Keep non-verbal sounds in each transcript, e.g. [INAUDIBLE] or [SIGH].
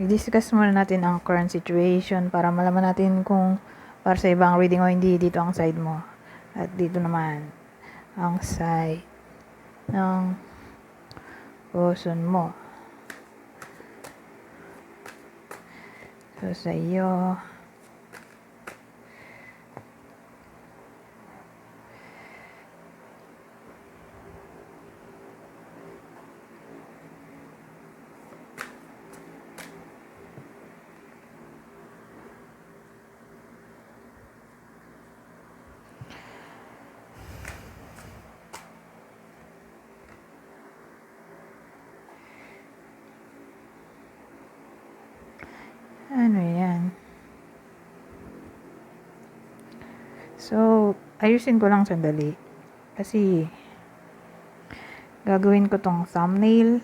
i-discuss muna natin ang current situation para malaman natin kung para sa ibang reading o hindi dito ang side mo. At dito naman ang side ng person mo. So, sa iyo, ano yan? So, ayusin ko lang sandali. Kasi, gagawin ko tong thumbnail.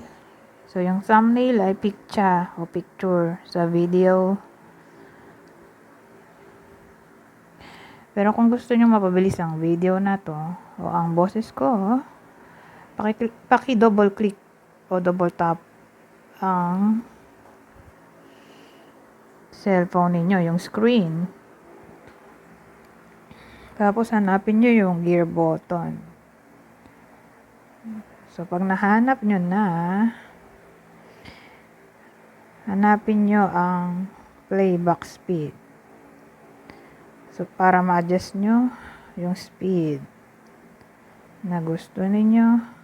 So, yung thumbnail ay picture o picture sa video. Pero kung gusto nyo mapabilis ang video na to, o ang boses ko, paki, paki double click o double tap ang cellphone ninyo, yung screen. Tapos hanapin nyo yung gear button. So, pag nahanap nyo na, hanapin nyo ang playback speed. So, para ma-adjust nyo yung speed na gusto ninyo.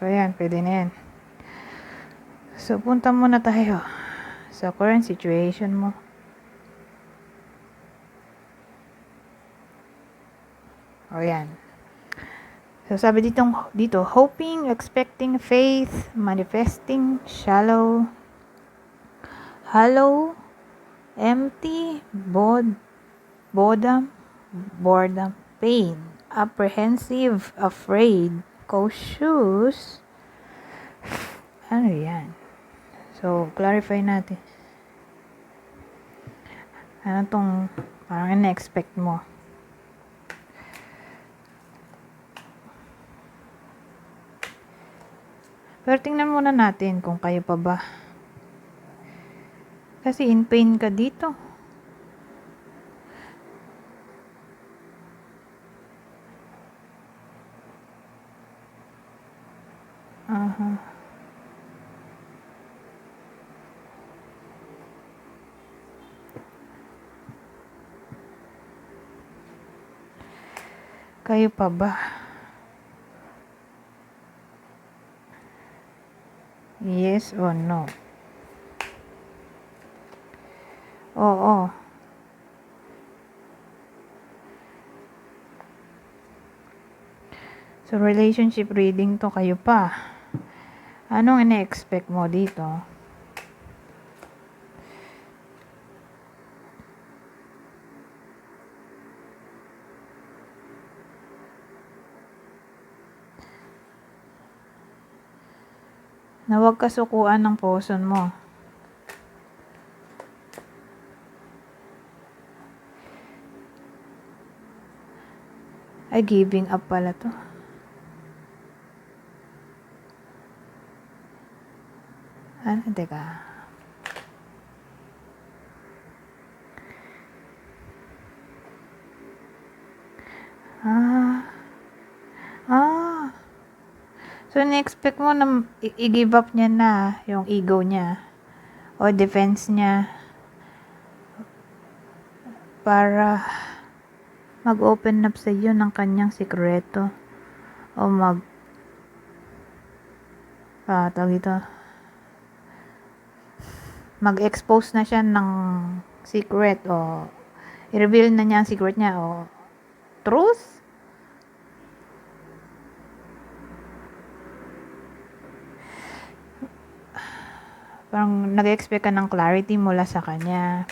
So, ayan, pwede na yan. So, punta muna tayo sa current situation mo. O, yan. So, sabi dito, dito, hoping, expecting, faith, manifesting, shallow, hollow, empty, bod, boredom, boredom, pain, apprehensive, afraid, cautious, ano yan? So, clarify natin. Ano tong parang ina-expect mo? Pero tingnan muna natin kung kayo pa ba. Kasi in pain ka dito. Kayo pa ba? Yes or no? Oo. So, relationship reading to kayo pa. Anong ina-expect mo dito? Na huwag kasukuan ng person mo. Ay, giving up pala to. Ano, teka. Ah. So, na-expect mo na i-give up niya na yung ego niya o defense niya para mag-open up sa iyo ng kanyang sikreto o mag ah, tawag ito mag-expose na siya ng secret o i-reveal na niya ang secret niya o truth parang nag-expect ka ng clarity mula sa kanya.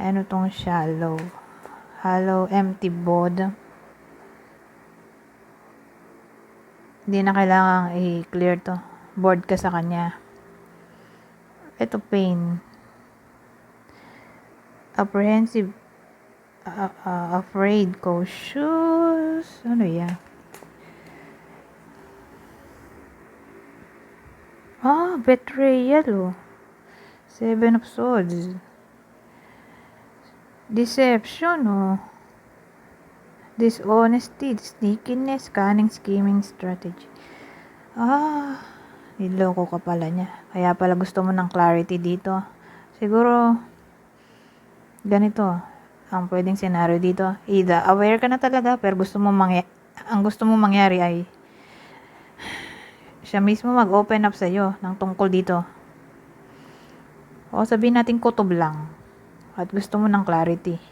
Ano tong shallow? Hollow, empty board. Hindi na kailangang i-clear to. Bored ka sa kanya. Ito pain. Apprehensive. Uh, uh, afraid. Cautious. Ano yan? Ah, betrayal oh. Seven of Swords. Deception oh. Dishonesty, sneakiness, cunning, scheming, strategy. Ah, niloko ka pala niya. Kaya pala gusto mo ng clarity dito. Siguro, ganito, ang pwedeng scenario dito. Either aware ka na talaga, pero gusto mo mangyari, ang gusto mo mangyari ay siya mismo mag-open up sa'yo ng tungkol dito. O sabihin natin kutob lang. At gusto mo ng clarity.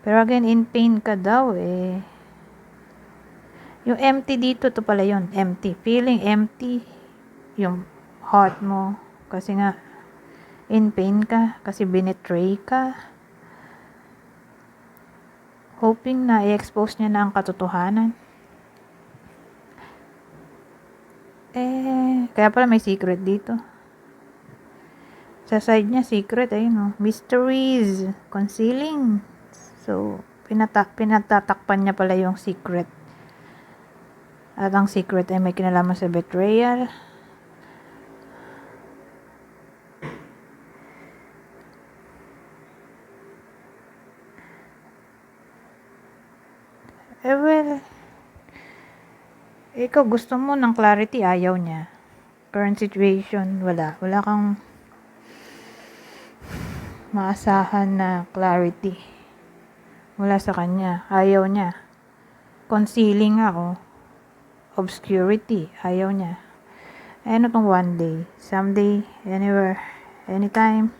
Pero again, in pain ka daw eh. Yung empty dito, to pala yun. Empty. Feeling empty. Yung heart mo. Kasi nga, in pain ka. Kasi binetray ka. Hoping na i-expose niya na ang katotohanan. Eh, kaya pala may secret dito. Sa side niya, secret, ayun o. Mysteries. Concealing. So, pinata pinatatakpan niya pala yung secret. At ang secret ay may kinalaman sa betrayal. Eh well, ikaw gusto mo ng clarity, ayaw niya. Current situation, wala. Wala kang maasahan na clarity mula sa kanya. Ayaw niya. Concealing ako. Obscurity. Ayaw niya. Ano tong one day? Someday, anywhere, anytime.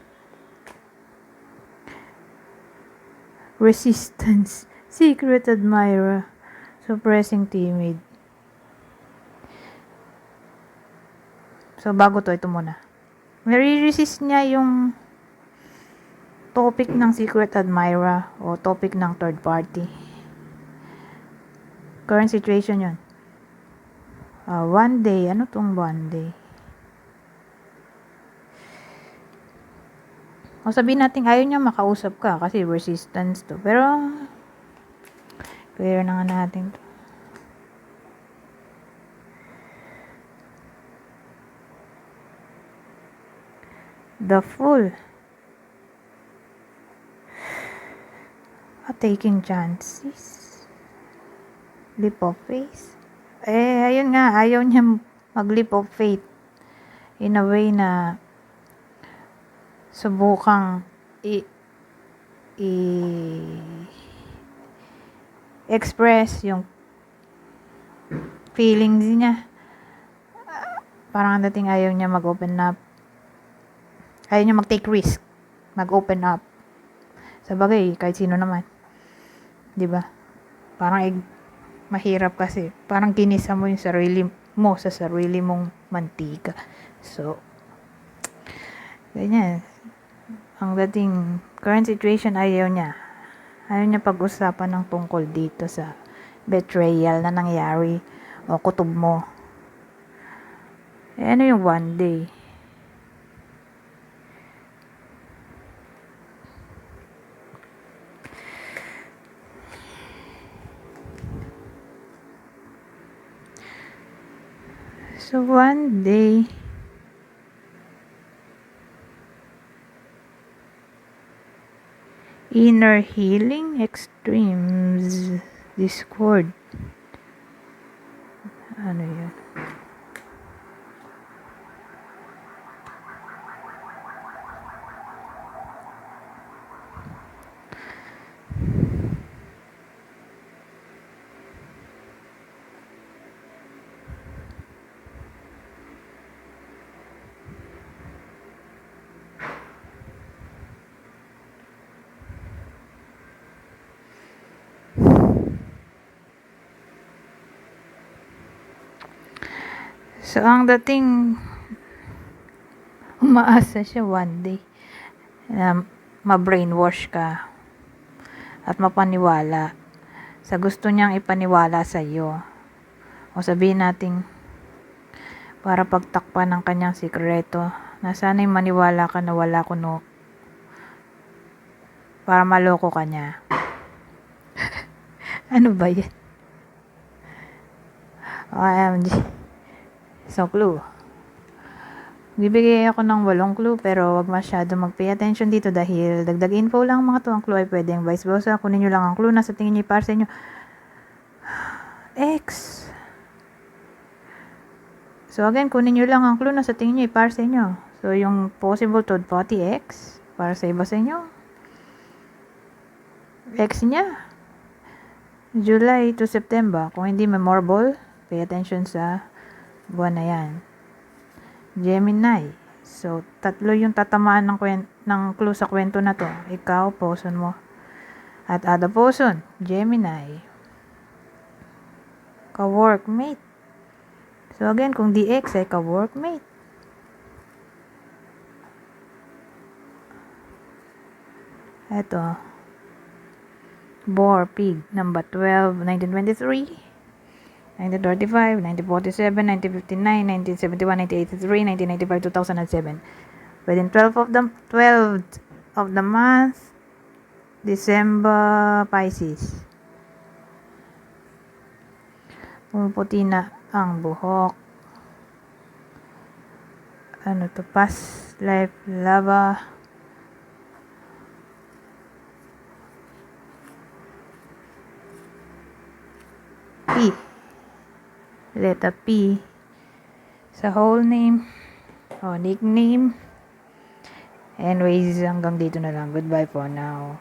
Resistance. Secret admirer. Suppressing timid. So, bago to, ito muna. Nare-resist niya yung topic ng secret admirer o topic ng third party. Current situation yun. Uh, one day, ano tong one day? O sabihin natin, ayaw niya makausap ka kasi resistance to. Pero, clear na nga natin to. The Fool. Ah, taking chances. Leap of faith. Eh, ayun nga, ayaw niya mag-leap of faith. In a way na subukang i, i express yung feelings niya. Parang ang dating ayaw niya mag-open up. Ayaw niya mag-take risk. Mag-open up. Sa bagay, kahit sino naman. ba? Parang eh, mahirap kasi. Parang kinisa mo yung sarili mo sa sarili mong mantika. So, ganyan. Ang dating current situation ayaw niya. Ayaw niya pag-usapan ng tungkol dito sa betrayal na nangyari o kutob mo. Eh, ano yung one day? So one day, inner healing extremes discord. Ano yun? So, ang dating umaasa siya one day na ma-brainwash ka at mapaniwala sa gusto niyang ipaniwala sa iyo. O sabihin nating para pagtakpan ng kanyang sikreto na sana'y maniwala ka na wala kuno para maloko ka niya. [LAUGHS] ano ba yan? OMG. So, clue. Bibigay ako ng walong clue pero wag masyado mag-pay attention dito dahil dagdag info lang mga to. Ang clue ay pwedeng vice versa. Kunin nyo lang ang clue na sa tingin nyo para sa inyo. X. So again, kunin nyo lang ang clue na sa tingin nyo para sa inyo. So yung possible third party X para sa iba sa inyo. X niya. July to September. Kung hindi memorable, pay attention sa buwan na yan. Gemini. So, tatlo yung tatamaan ng, kwen- ng clue sa kwento na to. Ikaw, person mo. At other person, Gemini. Ka-workmate. So, again, kung DX ay ka-workmate. Eto. Boar Pig, number 12, 1923. 1935, 1947, 1959, 1971, 1983, 1995, 2007. Within 12 of the 12 of the month, December Pisces. Pumuputi na ang buhok. Ano to? Past life lava. P. Letter P. Sa whole name. O nickname. Anyways, hanggang dito na lang. Goodbye for now.